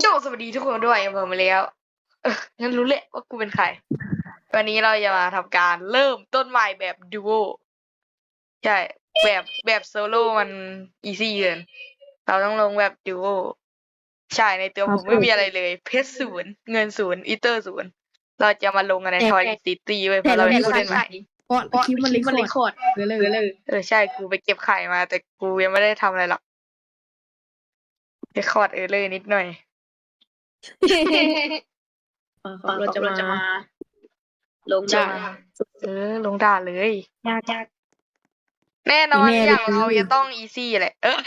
โจสวัสดีทุกคนด้วยผมมาแล้วเอองั้นรู้แหละว่ากูเป็นใคร วันนี้เราจะมาทำการเริ่มต้นใหม่แบบดูโอใช่ แบบแบบโซโล่มันอีซี่เกิน เราต้องลงแบบดูโอใช่ในตัวผมไม่มีอะไรเลย เพชรศูนย์เงินศูนย์อีเตอร์ศูนย์เราจะมาลงกันในทอยซิตี้ไว้ยเพราะเราเป็นผู้เล่นใหม่เพราะคลิปมันลิคอร์ดเลยเลยเลยเออใช่กูไปเก็บไข่มา แต่กูยังไม่ได้ทำอะไรหรอกไปคอร์ดเออเลยนิดหน่อย เราจะมาลงจะด่ามาเออ ลงด่าเลย ยากยากแน่นอนแน่อย่างเลยเราจะต้องอีซี่แหละ เออ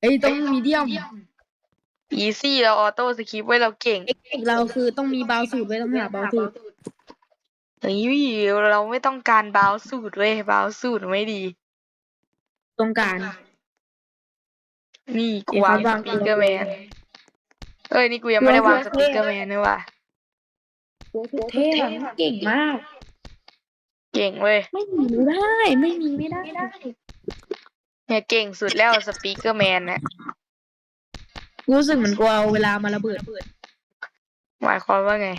เอ้ยต้องมีเดียมอีซี่เราออโต้สคริปต์ไว้เราเก่งเอกเราคือต้องมีเบาสูตรไว้ต้องหาเบาสูตรเฮ้ยเราไม่ต้องการบาวสูตรเว้ยบาวสูตรไม่ดี ตรงกลารนี่กูเดี๋ยววางเขาสวางปีกเกอร์แมน เอ้ยนี่กูยังไม่ได้วางสปีกเกอร์แมนนี่ว่ะเท่อะเก่งมาก เก่งเว้ย ไม่มีไม่ได้ ไม่มีไม่ได้เนี่ยเก่งสุดแล้วสปีกเกอร์แมนเนี่ยรู้สึกเหมือนกูเอาเวลามาระเบิดหมายความว่าไง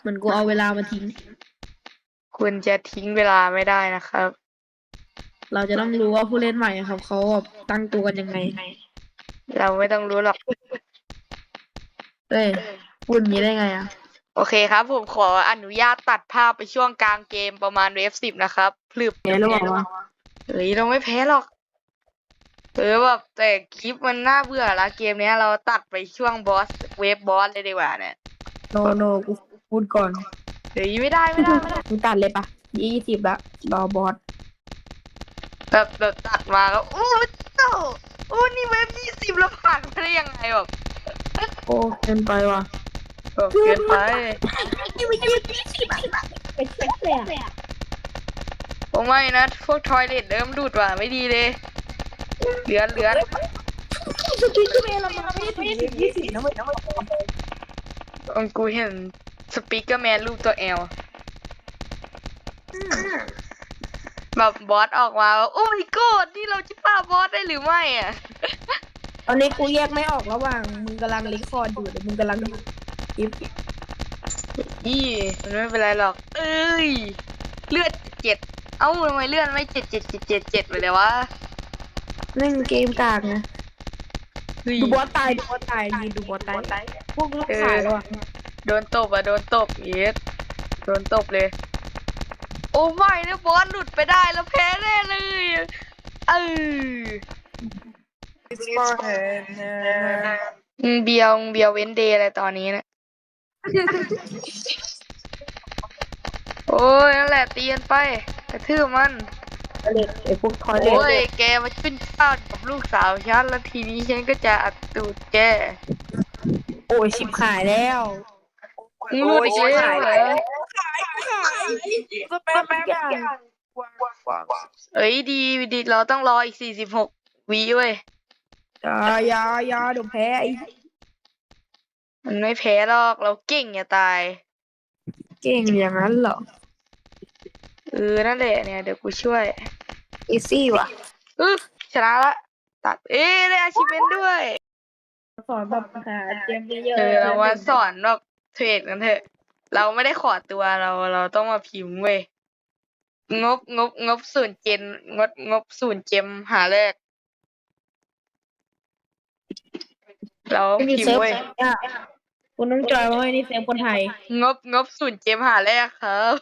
เหมือนกูเอาเวลามาทิ้ง คุณจะทิ้งเวลาไม่ได้นะครับ เราจะต้องรู้ว่าผู้เล่นใหม่ครับเขาแบบตั้งตัวกันยังไง เราไม่ต้องรู้หรอก เอ้ยพูดอย่างนี้ได้ไงอะ โอเคครับ ผมขออนุญาตตัดภาพไปช่วงกลางเกมประมาณเวฟสิบนะครับพลึบแพ้หรือเปล่าวะ เฮ้ยเราไม่แพ้หรอกเออแบบแต่คลิปมันน่าเบื่อละเกมเนี้ยเราตัดไปช่วงบอสเวฟบอสเลยดีกว่าเนี่ยโนโนกูพูดก่อนเฮ้ยไม่ได้ไม่ได้ไม่ได้มึงตัดเลยปะยี่สิบละรอบอสแบบแบบตัดมาก็โอ้เจ้าโอ้นี่เวฟยี่สิบแล้วผ่านมาได้ยังไงแบบ โอ้เกินไปว่ะแบบเกินไปนี่มันยี่สิบเป็นเซ็ตเลยอะโอ้ไม่นะ พวกทอยเลทเริ่มดูดว่ะไม่ดีเลย เหลือเหลือสปีกเกอร์แมนเรามาไม่ได้ถึงยี่สิบนะเว้ยนะเว้ยองกูเห็นสปีกเกอร์แมนรูปตัวแอลแบบบอสออกมาโอ้ my god นี่เราจะป้าบอสได้หรือไม่อะ ตอนนี้กูแยกไม่ออกระหว่าง มึงกำลังลิคอร์ดอยู่หรือมึงกำลังอิฟอีมันไม่เป็นไรหรอก เอ้ย เลือดเจ็ด เอ้าทำไมเลือดไม่เจ็ดเจ็ดเจ็ดเจ็ดเจ็ดไปเลยวะเล่นเกมกากนะเฮ้ยดูบอสตายดูบอสตายยืนดูบอสตาย พวกลูกขายแล้วอะโดนตบอะโดนตบเยสโดนตบเลย โอ้ไม่นะบอสหลุดไปได้แล้วแพ้แน่เลย เออ อืมเบียวเบียวเว้นเดย์อะไรตอนนี้เนะโอ้ยนั่นแหละตีกันไปกระทืบมันไอ้พวกทอยเลโอ้ยทแกมาขึ้นข้าวกับลูกสาวฉันแล้วทีนี้ฉันก็จะอัดตูดแกโอ้ยชิบหายแล้วมึงรู้ดิแกเหรอสแปมทุกอย่าง เอ้ยดีดีเราต้องรออีกสี่สิบหกวิเว้ย อย่าอย่าอย่าเดี๋ยวแพ้ไอ้มันไม่แพ้หรอก เราเก่งอย่าตาย เก่งอย่างนั้นเหรอเออนั่นแหละเนี่ยเดี๋ยวกูช่วยอีซี่ว่ะอึ๊บชนะละ ตัด เอ้ยได้อาชีพเป็นด้วย สอนแบบหาเกมเยอะเออเรามาสอนแบบเทรดกันเถอะ เราไม่ได้ขอตัวเราเราต้องมาพิมพ์เว้ยงบงบงบศูนย์เจนงบงบศูนย์เจมหาแรก เราไม่มีพิมเซิร์พ์ฟเว้ยอะคุณต้องจอยว่านี่เซิร์ฟคนไทย งบงบศูนย์เจมหาแรกครับ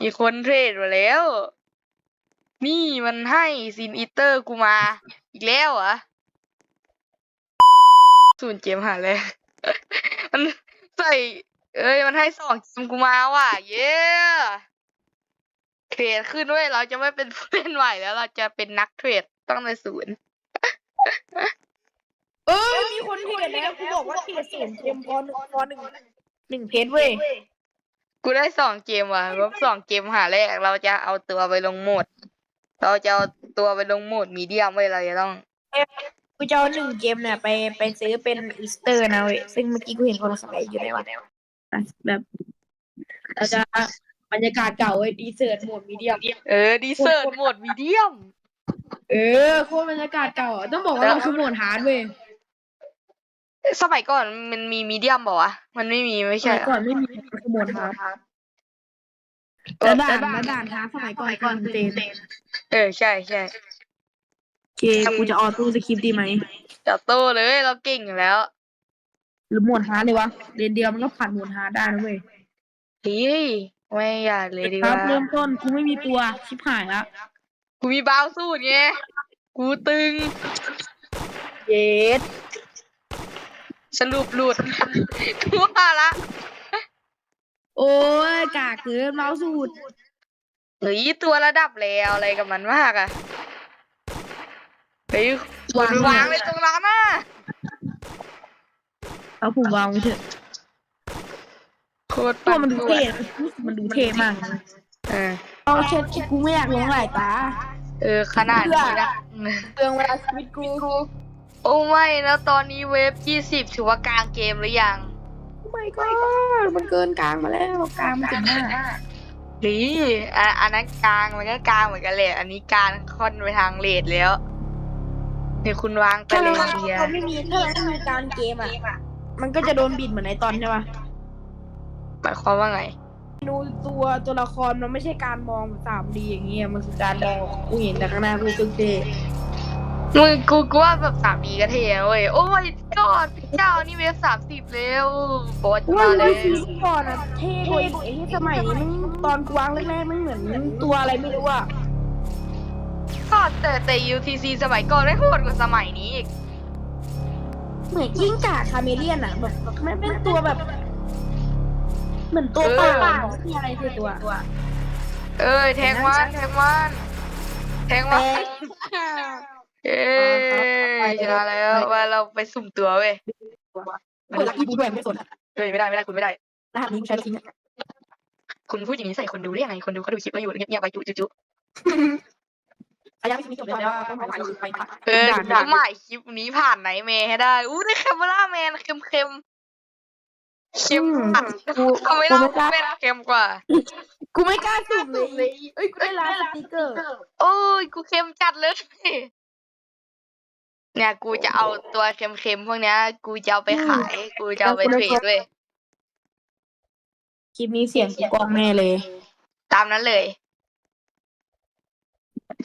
มีคนเทรดมาแล้ว นี่มันให้ซินอีเตอร์กูมา อีกแล้วเหรอะศูนย์เจมหาแรก มันใส่ เอ้ย มันให้สองเจมกูมาว่ะ เย้เทรดขึ้นเว้ยเราจะไม่เป็นผู้เล่นใหม่แล้ว เราจะเป็นนักเทรดตั้งแต่ศูนย์ เออ มีคนเทรดแล้วกูบอกว่าเทรดศูนย์เกมพอหนึ่งพอหนึ่งหนึ่งเพจเว้ยกูได้สองเกมว่ะงบสองเกมหาแรกเราจะเอาตัวไปลงโหมด เราจะเอาตัวไปลงโหมดมีเดียมไว้ยเราจะต้องกูจะเอาหนึ่งเกมเนี่ยไปไปซื้อเป็นอีสเตอร์นะเว้ยซึ่งเมื่อกี้กูเห็นคนขายอยู่ในวันแบบเราจะบรรยากาศเก่าเว้ยดีเซิร์ตโหมดมีเดียม เออดีเซิร์ตโหมดมีเดียม เออโคตรบรรยากาศเก่าอะต้องบอกว่ามันคือโหมดฮาร์ดเว้ยสมัยก่อนมันมีมีเดียมบอกวะมันไม่มีไม่สใช่มัยเหรอก่อนไม่มีมันคือโหมดฮาร์ดเอแล้อวด่านแล้วด่านฮาร์ดสมัยก่อนก่อนเจนเออใช่ใช่เคกูจะออโต้สคริปต์ดีไหม จับโตเลยเราเก่งอยู่แล้วหรือโหมดฮาร์ดเลยวะเรียนเดียวมันก็ผ่านโหมดฮาร์ดได้นะเว้ยเฮ้ยไม่อยากเลยดีคกรับว่าเริ่มต้นกูไม่มีตัวชิบหายละ กูมีบาวสูตรไงกูตึง เย็ดสรุปหลุดกูว่าละโอ้ยกากเกินเมาส์สูตรเฮ้ยตัวระดับแล้วอะไรกับมันมากอะเฮ้ยควรวางเลยตรงนั้นน่ะเอาผมวางไว้เถอะโคตรตัวปั่นมันดูตัวเท่มันดูเท่มากเลยเออ เอาเช็ดกูไม่อยากลงหลายตา เออขนาดนี้นะเปลืองเวลาชีวิตกู โอ้ไม่นะตอนนี้เวฟยี่สิบถือว่ากลางเกมหรือยังไม่ก็มันเกินกลางมาแล้วกลางมันถึงหน้าหรืออะอันนั้นกลางมันก็กลางเหมือนกันแหละอันนี้กลางค่อนไปทางเลดแล้วนี่คุณวางไปถ้าเลเรายเดียเราไม่มีถ้าเราไม่มีกลางเกมอะมันก็จะโดนบิดเหมือนในตอนใช่ปะหมายความว่าไง ดูตัวตัวละครมันไม่ใช่การมองสามดีอย่างเงี้ยมันคือการมองกูเห็นแต่ข้างหน้ากูตึกเท่มึงกูกูว่าแบบสามดีก็เท่นะเว้ยโอ้ยกอดพระเจ้านี่เวฟสามสิบแล้วบอสว่ามาเลไม่ยซีก่อนอะเท่กว่าอีกไอ้ที่สมัยนี้มันตอนกูวางแรกๆมันเหมือนตัวอะไรไม่รู้อะก็แต่แต่ UTC สมัยก่อนไม่โหดกว่าสมัยนี้อีกเหมือนกิ้งก่าคาเมเลียนอะแบบมันเป็นตัวแบบ เหมือนตัวเปล่าไม่มีอะไรคือตัวเอ้ยแทงมันแทงมันแทงมันเอ้ยชนะแล้วว่าเราไปสุ่มตัวเว้ยเปิดลักกี้บูแบงไม่สนเฮ้ยไม่ได้ไม่ได้คุณไม่ได้ รหัสนี้ใช้ทิ้งอะคุณพูดอย่างนี้ใส่คนดูได้ยังไงคนดูเขาดูคลิปเราอยู่เงียบๆไปจุจุจุอายาไม่จบเลยว่าต้องผ่านไปผ่านเออต้องหมายคลิปนี้ผ่านไหนเมย์ให้ได้อู้ได้แคมเบราแมนเค็ม เค็มๆเค็มอะกูทำไมกูเราไม่กล้าเป็นเค็มกว่า กูไม่กล้าสุ่มเลยเอ้ยกูได้ร้านสติกเกอร์ โอ้ยกูเค็มจัดเลย เนี่ยกูจะเอาตัวเค็มๆพวกเนี้ย กูจะเอาไปขาย กูจะเอาไปเทรดด้วย คลิปนี้เสียงกูกล้องแน่เลย ตามนั้นเลย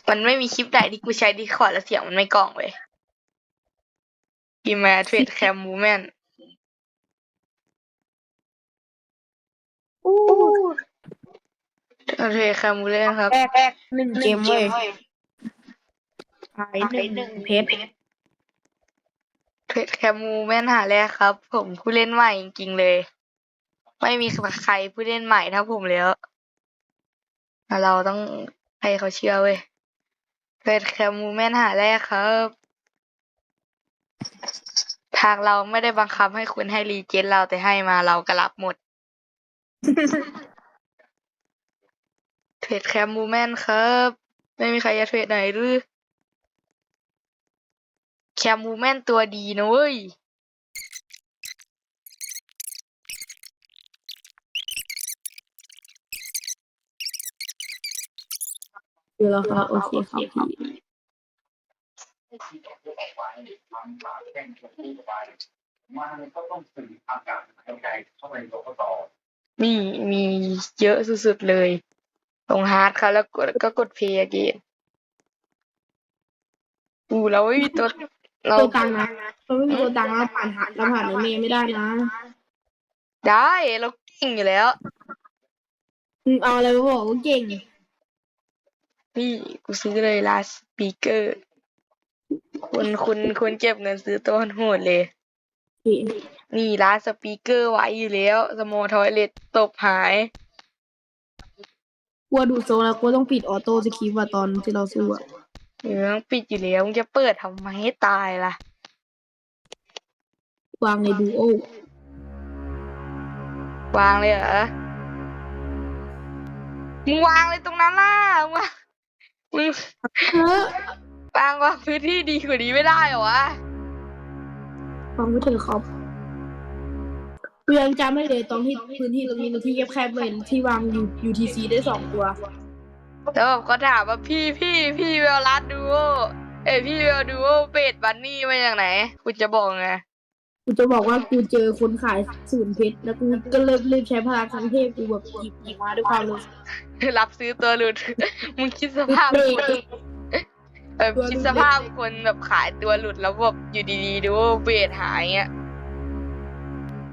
มันไม่มีคลิปไหนที่กูใช้ดีคอร์ดแล้วเสียงมันไม่กล้องเว้ยกิมมาเทรดแคมมูแมน อู้เทรดแคมมูแมนครับ แรกแรกหนึ่งเกมเว้ยขายหนึ่งเพชรเทรดแคมมูแมนหาแรกครับ ผมผู้เล่นใหม่จริงๆเลย ไม่มีใครผู้เล่นใหม่เท่าผมแล้วแต่เราต้องให้เขาเชื่อเว้ยเทรดแคมมูแมนหาแรกครับ ทางเราไม่ได้บังคับให้คุณให้รีเจนเราแต่ให้มาเราก็รับหมด เทรดแคมมูแมนครับ ไม่มีใครจะเทรดไหนหรือ แคมมูแมนตัวดีนะเว้ยคือแล้วครับโอเคครับพี่มี มีเยอะสุดๆเลยลงฮาร์ดครับแล้วกดก็กดเพย์เกนอูเราไม่มีตัวเราตัวตังค์นะเราไม่มีตัวตังค์เราผ่านหาเราผ่านในเมย์ไม่ได้นะ ได้เราเก่งอยู่แล้วมึงเอาอะไรมาบอกว่าเก่งนี่กูซื้อเลยลาสปีเกอร์คุณคุณคุณเก็บเงินซื้อตัวโหดเลยพี่ นี่ร้านสปีกเกอร์ไว้อยู่แล้วสมอทอยเลตตบหาย กลัวดูโซแล้วกลัวต้องปิดออโต้สคริปต์ว่าตอนที่เราสู้อะเออต้องปิดอยู่แล้วมึงจะเปิดทำไมให้ตายล่ะ วางในดูโอวางเลยเหรอมึงวางเลยตรงนั้นล่ะมึงวางมึงเออวางวางพื้นที่ดีกว่านี้ไม่ได้เหรอวะฟังไม่เถอะครับ กูยังจำไม่เลยตอนที่พื้นที่ตรงนี้ตรงที่แคบๆเลยที่วาง UTC ได้สองตัวแล้วแบบเขาถามว่าพี่พี่พี่เวลรัดดูโอเอ้ยพี่เวลดูโอเบดบันนี่มาจากไหนคุณจะบอกไงกูจะบอกว่ากูเจอคนขายศูนย์เพชรแล้วกูก็เริ่มเริ่มใช้พลังคันเทพกูแบบหยิบหยิบมาด้วยความรู้สึกรับซื้อตัวหลุด มึงคิดสภาพเบรคนกเออคิดสภาพคนแบบขายตัวหลุดแล้วแบบอยู่ดีๆดูโอเบดหายเงี้ย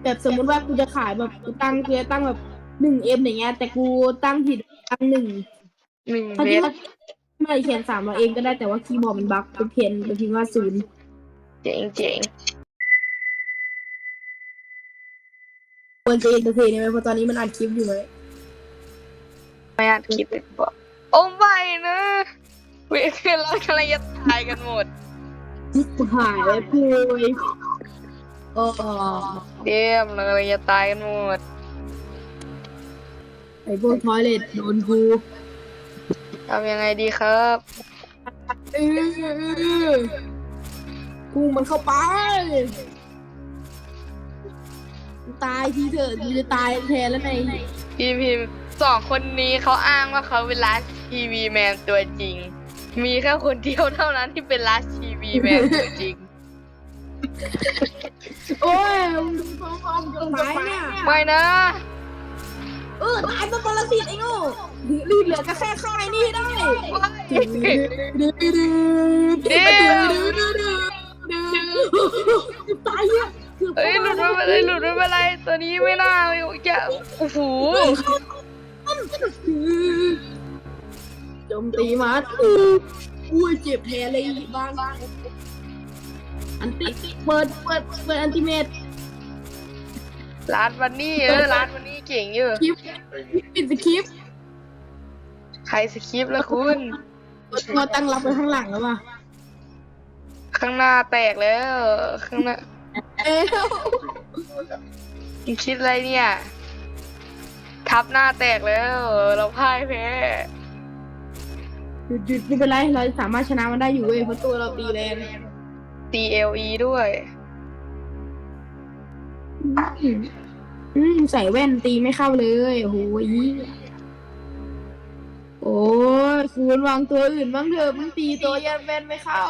แบบสมมติว่ากูจะขายแบบกูตั้งกูจะตั้งแบบหนึ่งเอ็มอย่างเงี้ย แต่กูตั้งผิดตั้งหนึ่งหนึ่งถ้าเบที่สว่าไม่เขียนสามเราเองก็ได้แต่ว่าคีย์บอร์ดมันบั๊กกูเขียนไปพิมพ์ว่าศูนย์เจ๋งเจ๋งควรจะเอนเตอร์เทนไหมเพราะตอนนี้มันอัดคลิปอยู่ไหมไม่อาจคิดเลยบอกโอ้ไม่นะเวคือเรากำลังจะตายกันหมดกูหายไปเลย โอ้เดียมเรากำลังจะตายกันหมด ไอพวกทอยเลทโดนกูทำยังไงดีครับเออกูมันเข้าไปกูตายทีเถอะกูจะตายแทนแล้วไงพี่พิมพ์สองคนนี้เขาอ้างว่าเขาเป็นลาสทีวีแมนตัวจริง มีแค่คนเดียวเท่านั้นที่เป็นลาสทีวีแมนตัวจริง โอ้ยมึงดูท้องฟ้ามึงจะตายเนี่ยไม่นะ เออตายเป็นปรสิตไอ้โง่รีบเหลือก็แค่ค่ายนี่ได้ตายเนี่ยเอ้ยหลุดไม่เป็นไรหลุดไม่เป็นไรตัวนี้ไม่น่าจะโอ้โหโจมตีมาอุ้ยเจ็บแผลเลยบ้าง อันติเปิดเปิดเปิดอันติเมตร้านวันนี้เออร้านวันนี้เก่งอยู่คลิปปิดสคริปต์ใครสคริปต์แล้วคุณมาตั้งรับไว้ข้างหลังแล้วป่ะข้างหน้าแตกแล้ว ข้างหน้าเอ้ยมึงคิดอะไรเนี่ย ทับหน้าแตกแล้ว เราพ่ายแพ้หยุดหยุดไม่เป็นไรเราสามารถชนะมันได้อยู่เว้ยเพราะตัวเราตีแรง CLE ด้วย อืมอืมใส่แว่นตีไม่เข้าเลยโอ้โหอีโอ้ยคุณวางตัวอื่นบ้างเถอะมึงตีตัวยันแว่นไม่เข้า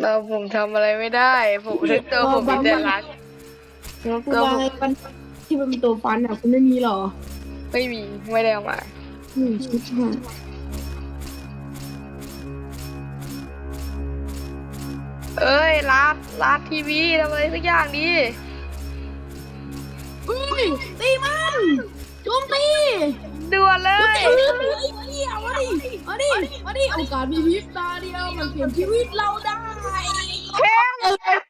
เราผมทำอะไรไม่ได้ ผมทั้งตัวผมมีแต่รัก แล้วกูวางไอ้ฟันที่มันเป็นตัวฟันอะคุณไม่มีหรอไม่มี ไม่ได้เอามา อืมชิบหาย เอ้ยลัดลัดทีวีทำอะไรสักอย่างดีอุ้ยตีมันโจมตีด่วนเลเตะยมายเที่ยวเลยมาดิมาดิโอกาสมีพริบตาเดียวมันเปลี่ยนชีวิตเราได้ เข้ม